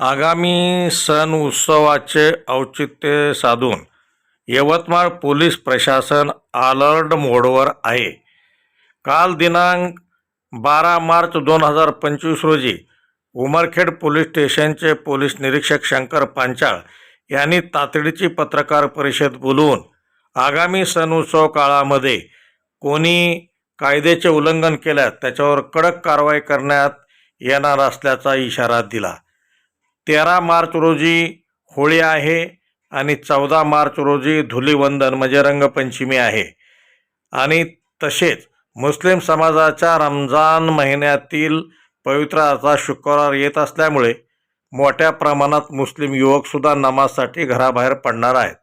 आगामी सण उत्सवाचे औचित्य साधून यवतमाळ पोलीस प्रशासन अलर्ट मोडवर आहे. काल दिनांक बारा मार्च दोन हजार पंचवीस रोजी उमरखेड पोलीस स्टेशनचे पोलीस निरीक्षक शंकर पांचाळ यांनी तातडीची पत्रकार परिषद बोलवून आगामी सण उत्सव काळामध्ये कोणी कायद्याचे उल्लंघन केल्यास त्याच्यावर कडक कारवाई करण्यात येणार असल्याचा इशारा दिला. तेरा मार्च रोजी होळी आहे आणि चौदा मार्च रोजी धुलीवंदन म्हणजे रंगपंचमी आहे. आणि तसेच मुस्लिम समाजाच्या रमजान महिन्यातील पवित्र असा शुक्रवार येत असल्यामुळे मोठ्या प्रमाणात मुस्लिम युवकसुद्धा नमाजसाठी घराबाहेर पडणार आहेत.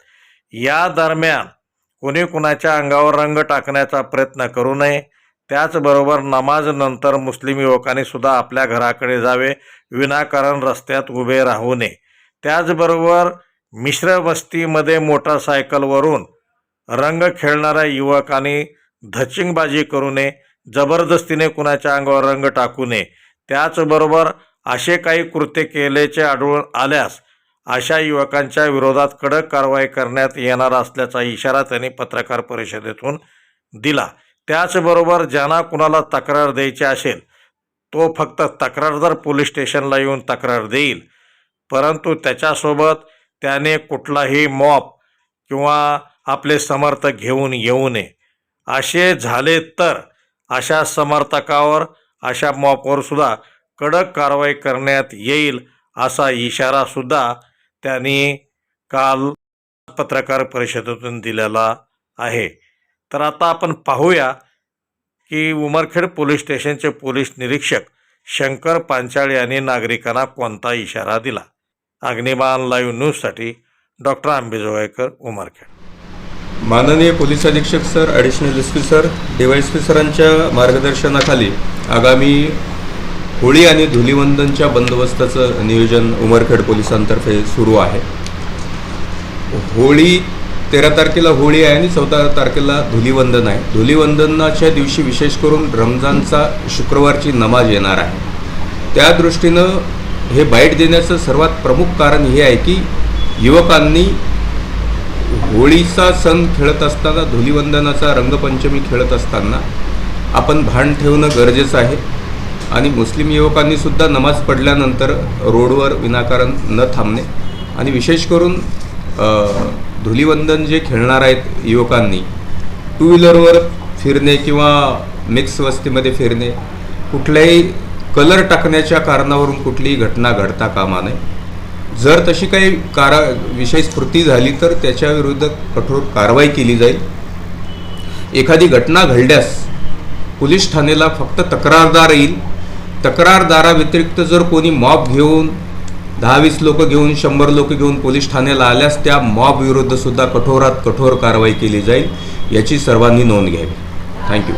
या दरम्यान कोणी कुणाच्या अंगावर रंग टाकण्याचा प्रयत्न करू नये. त्याचबरोबर नमाजनंतर मुस्लिम युवकांनी सुद्धा आपल्या घराकडे जावे विनाकारण रस्त्यात उभे राहू नये. त्याचबरोबर मिश्र वस्तीमध्ये मोटारसायकलवरून रंग खेळणाऱ्या युवकांनी धचिंगबाजी करू नये जबरदस्तीने कुणाच्या अंगावर रंग टाकू नये. त्याचबरोबर असे काही कृत्य केल्याचे आढळून आल्यास अशा युवकांच्या विरोधात कडक कारवाई करण्यात येणार असल्याचा इशारा त्यांनी पत्रकार परिषदेतून दिला. त्याचबरोबर ज्यांना कुणाला तक्रार द्यायची असेल तो फक्त तक्रारदार पोलीस स्टेशनला येऊन तक्रार देईल. परंतु त्याच्यासोबत त्याने कुठलाही मॉप किंवा आपले समर्थक घेऊन येऊ नये. असे झाले तर अशा समर्थकावर अशा मॉपवर सुद्धा कडक कारवाई करण्यात येईल असा इशारासुद्धा त्यांनी काल पत्रकार परिषदेतून दिलेला आहे. तर आता आपण पाहूया की उमरखेड पोलीस स्टेशनचे पोलीस निरीक्षक शंकर पांचाळ यांनी नागरिकांना कोणता इशारा दिला? अग्निबाण लाईव्ह न्यूजसाठी डॉक्टर आंबेजोगाईकर उमरखेड. माननीय पोलीस अधीक्षक sir additional S P sir DYS P सरांच्या मार्गदर्शनाखाली आगामी होळी आणि धुलीवंदनच्या बंदोबस्ताचं नियोजन उमरखेड पोलिसांतर्फे सुरू आहे. होळी तेरा तारखेला होळी आहे आणि चौदा तारखेला धुलिवंदन आहे. धुलीवंदनाच्या दिवशी विशेष करून रमजानचा शुक्रवारची नमाज येणार आहे. त्या दृष्टीनं हे बाईट देण्याचं सर्वात प्रमुख कारण हे आहे की युवकांनी होळीचा सण खेळत असताना धुलीवंदनाचा रंगपंचमी खेळत असताना आपण भान ठेवणं गरजेचं आहे. आणि मुस्लिम युवकांनीसुद्धा नमाज पडल्यानंतर रोडवर विनाकारण न थांबणे. आणि विशेष करून धुलीवंदन जे खेळणार आहेत युवकांनी टू व्हीलरवर फिरणे किंवा मिक्स वस्तीमध्ये फिरणे कुठल्याही कलर टाकण्याच्या कारणावरून कुठलीही घटना घडता कामा नये. जर तशी काही कारा विषय स्फूर्ती झाली तर त्याच्याविरुद्ध कठोर कारवाई केली जाईल. एखादी घटना घडल्यास पोलीस ठाण्याला फक्त तक्रारदार येईल. तक्रारदाराव्यतिरिक्त जर कोणी मॉब घेऊन दहा वीस लोक घेऊन शंभर लोक घेऊन पोलीस ठाण्याला आल्यास त्या मॉब विरुद्ध सुद्धा कठोरात कठोर कारवाई केली जाईल याची सर्वांनी नोंद घ्यावी. थँक्यू